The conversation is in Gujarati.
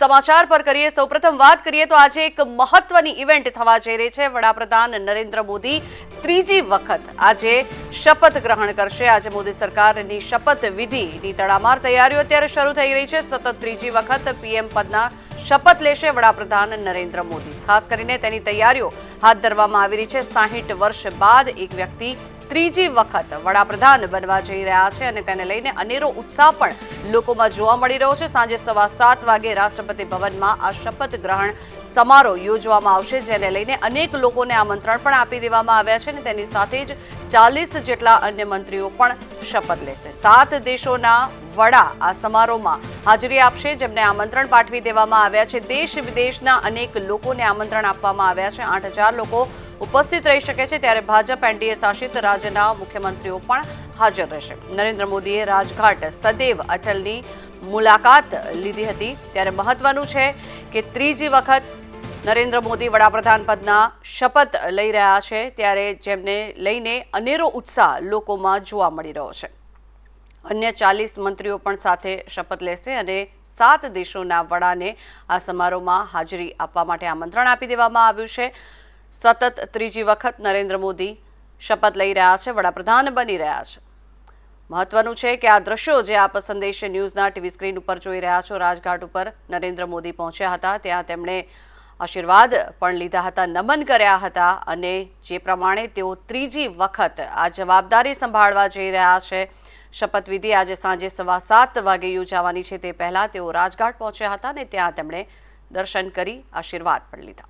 સમાચાર પર કરીએ, સૌપ્રથમ વાત કરીએ તો આજે એક મહત્વની ઇવેન્ટ થવા જઈ રહી છે. વડાપ્રધાન નરેન્દ્ર મોદી ત્રીજી વખત આજે શપથ ગ્રહણ કરશે. આજે મોદી સરકારની શપથ વિધિની તડામાર તૈયારીઓ અત્યારે શરૂ થઈ રહી છે. સતત ત્રીજી વખત પીએમ પદના શપથ લેશે વડાપ્રધાન નરેન્દ્ર મોદી. ખાસ કરીને તેની તૈયારીઓ હાથ ધરવામાં આવી રહી છે. સાહીઠ વર્ષ બાદ એક વ્યક્તિ ત્રીજી વખત વડાપ્રધાન બનવા જઈ રહ્યા છે અને તેને લઈને અનેરો ઉત્સાહ પણ લોકોમાં જોવા મળી રહ્યો છે. સાંજે સવા સાત વાગે રાષ્ટ્રપતિ ભવનમાં આ શપથ ગ્રહણ સમારોહ યોજવામાં આવશે, જેને લઈને અનેક લોકોને આમંત્રણ પણ આપી દેવામાં આવ્યા છે અને તેની સાથે જ ચાલીસ જેટલા અન્ય મંત્રીઓ પણ શપથ લેશે. સાત દેશોના વડા આ સમારોહમાં હાજરી આપશે, જેમને આમંત્રણ પાઠવી દેવામાં આવ્યા છે. દેશ વિદેશના અનેક લોકોને આમંત્રણ આપવામાં આવ્યા છે. આઠ લોકો ઉપસ્થિત રહી શકે છે ત્યારે ભાજપ એનડીએ શાસિત રાજ્યના મુખ્યમંત્રીઓ પણ હાજર રહેશે. નરેન્દ્ર મોદીએ રાજઘાટ સદૈવ અટલની મુલાકાત લીધી હતી. ત્યારે મહત્વનું છે કે ત્રીજી વખત નરેન્દ્ર મોદી વડાપ્રધાન પદના શપથ લઈ રહ્યા છે. ત્યારે જેમને લઈને અનેરો ઉત્સાહ લોકોમાં જોવા મળી રહ્યો છે. અન્ય ચાલીસ મંત્રીઓ પણ સાથે શપથ લેશે અને સાત દેશોના વડાને આ સમારોહમાં હાજરી આપવા માટે આમંત્રણ આપી દેવામાં આવ્યું છે. સતત ત્રીજી વખત નરેન્દ્ર મોદી શપથ લઈ રહ્યા છે, વડાપ્રધાન બની રહ્યા છે. મહત્વનું છે કે આ દ્રશ્યો જે આપ સંદેશ ન્યૂઝના ટીવી સ્ક્રીન ઉપર જોઈ રહ્યા છો, રાજઘાટ ઉપર નરેન્દ્ર મોદી પહોંચ્યા હતા. ત્યાં તેમણે આશીર્વાદ પણ લીધા હતા, નમન કર્યા હતા અને જે પ્રમાણે તેઓ ત્રીજી વખત આ જવાબદારી સંભાળવા જઈ રહ્યા છે. શપથવિધિ આજે સાંજે સવા સાત વાગે યોજાવાની છે. તે પહેલાં તેઓ રાજઘાટ પહોંચ્યા હતા અને ત્યાં તેમણે દર્શન કરી આશીર્વાદ પણ લીધા.